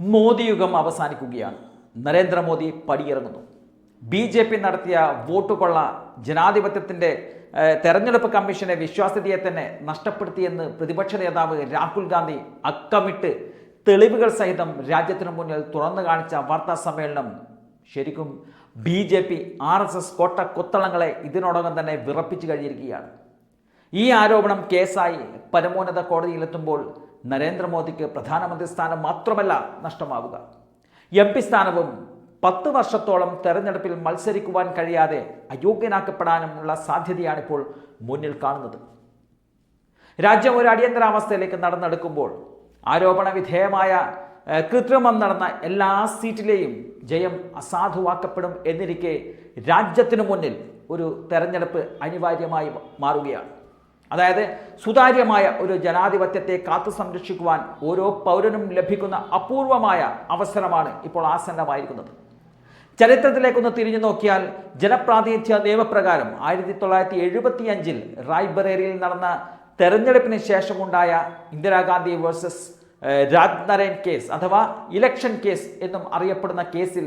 മോദിയുഗം അവസാനിക്കുകയാണ്. നരേന്ദ്രമോദി പടിയിറങ്ങുന്നു. ബി ജെ പി നടത്തിയ വോട്ട് കൊള്ള ജനാധിപത്യത്തിന്റെ തെരഞ്ഞെടുപ്പ് കമ്മീഷനെ വിശ്വാസ്യതയെ തന്നെ നഷ്ടപ്പെടുത്തിയെന്ന് പ്രതിപക്ഷ നേതാവ് രാഹുൽ ഗാന്ധി അക്കമിട്ട് തെളിവുകൾ സഹിതം രാജ്യത്തിനു മുന്നിൽ തുറന്നു കാണിച്ച വാർത്താ സമ്മേളനം. ശരിക്കും B J P R S S കോട്ട കൊത്തളങ്ങളെ ഇതിനോടകം തന്നെ വിറപ്പിച്ചു കഴിഞ്ഞിരിക്കുകയാണ്. ഈ ആരോപണം കേസായി പരമോന്നത കോടതിയിലെത്തുമ്പോൾ നരേന്ദ്രമോദിക്ക് പ്രധാനമന്ത്രി സ്ഥാനം മാത്രമല്ല നഷ്ടമാവുക. എം പി സ്ഥാനവും പത്ത് വർഷത്തോളം തെരഞ്ഞെടുപ്പിൽ മത്സരിക്കുവാൻ കഴിയാതെ അയോഗ്യനാക്കപ്പെടാനുമുള്ള സാധ്യതയാണിപ്പോൾ മുന്നിൽ കാണുന്നത്. രാജ്യം ഒരു അടിയന്തരാവസ്ഥയിലേക്ക് നടന്നെടുക്കുമ്പോൾ ആരോപണ വിധേയമായ കൃത്രിമം നടന്ന എല്ലാ സീറ്റിലെയും ജയം അസാധുവാക്കപ്പെടും എന്നിരിക്കെ രാജ്യത്തിനു മുന്നിൽ ഒരു തെരഞ്ഞെടുപ്പ് അനിവാര്യമായി മാറുകയാണ്. അതായത് സുതാര്യമായ ഒരു ജനാധിപത്യത്തെ കാത്തു സംരക്ഷിക്കുവാൻ ഓരോ പൗരനും ലഭിക്കുന്ന അപൂർവമായ അവസരമാണ് ഇപ്പോൾ ആസന്നമായിരിക്കുന്നത്. ചരിത്രത്തിലേക്കൊന്ന് തിരിഞ്ഞു നോക്കിയാൽ ജനപ്രാതിനിധ്യ നിയമപ്രകാരം ആയിരത്തി തൊള്ളായിരത്തി എഴുപത്തി അഞ്ചിൽ റായ്ബറേലിയിൽ നടന്ന തെരഞ്ഞെടുപ്പിന് ശേഷമുണ്ടായ ഇന്ദിരാഗാന്ധി വേഴ്സസ് രാജ്നരേൻ കേസ് അഥവാ ഇലക്ഷൻ കേസ് എന്നും അറിയപ്പെടുന്ന കേസിൽ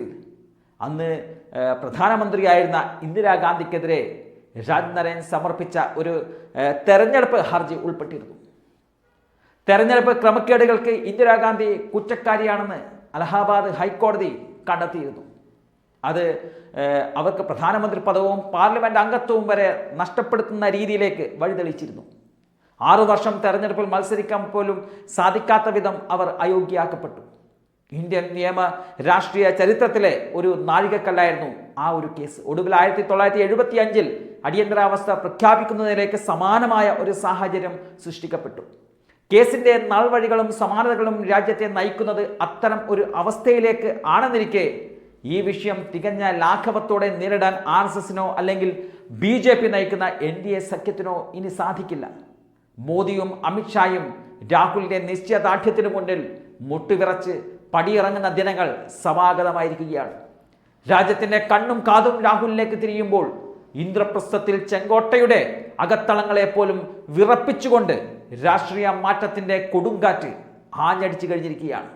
അന്ന് പ്രധാനമന്ത്രിയായിരുന്ന ഇന്ദിരാഗാന്ധിക്കെതിരെ രാജ്നരേൻ സമർപ്പിച്ച ഒരു തെരഞ്ഞെടുപ്പ് ഹർജി ഉൾപ്പെട്ടിരുന്നു. തെരഞ്ഞെടുപ്പ് ക്രമക്കേടുകൾക്ക് ഇന്ദിരാഗാന്ധി കുറ്റക്കാരിയാണെന്ന് അലഹാബാദ് ഹൈക്കോടതി കണ്ടെത്തിയിരുന്നു. അത് അവർക്ക് പ്രധാനമന്ത്രി പദവും പാർലമെന്റ് അംഗത്വവും വരെ നഷ്ടപ്പെടുത്തുന്ന രീതിയിലേക്ക് വഴിതെളിച്ചിരുന്നു. ആറു വർഷം തെരഞ്ഞെടുപ്പിൽ മത്സരിക്കാൻ പോലും സാധിക്കാത്ത വിധം അവർ അയോഗ്യയാക്കപ്പെട്ടു. ഇന്ത്യൻ നിയമ രാഷ്ട്രീയ ചരിത്രത്തിലെ ഒരു നാഴികക്കല്ലായിരുന്നു ആ ഒരു കേസ്. ഒടുവിൽ ആയിരത്തി തൊള്ളായിരത്തി എഴുപത്തി അഞ്ചിൽ അടിയന്തരാവസ്ഥ പ്രഖ്യാപിക്കുന്നതിലേക്ക് സമാനമായ ഒരു സാഹചര്യം സൃഷ്ടിക്കപ്പെട്ടു. കേസിന്റെ നാൾവഴികളും സമാനതകളും രാജ്യത്തെ നയിക്കുന്നത് അത്തരം ഒരു അവസ്ഥയിലേക്ക് ആണെന്നിരിക്കെ ഈ വിഷയം തികഞ്ഞ ലാഘവത്തോടെ നേരിടാൻ ആർ എസ് എസിനോ അല്ലെങ്കിൽ ബി ജെ പി നയിക്കുന്ന എൻ ഡി എ സഖ്യത്തിനോ ഇനി സാധിക്കില്ല. മോദിയും അമിത്ഷായും രാഹുലിന്റെ നിശ്ചയദാർഢ്യത്തിനു മുന്നിൽ മുട്ടുവിറച്ച് പടിയിറങ്ങുന്ന ദിനങ്ങൾ സമാഗതമായിരിക്കുകയാണ്. രാജ്യത്തിന്റെ കണ്ണും കാതും രാഹുലിലേക്ക് തിരിയുമ്പോൾ ഇന്ദ്രപ്രസ്ഥത്തിൽ ചെങ്കോട്ടയുടെ അകത്തളങ്ങളെപ്പോലും വിറപ്പിച്ചുകൊണ്ട് രാഷ്ട്രീയ മാറ്റത്തിന്റെ കൊടുങ്കാറ്റ് ആഞ്ഞടിച്ചു കഴിഞ്ഞിരിക്കുകയാണ്.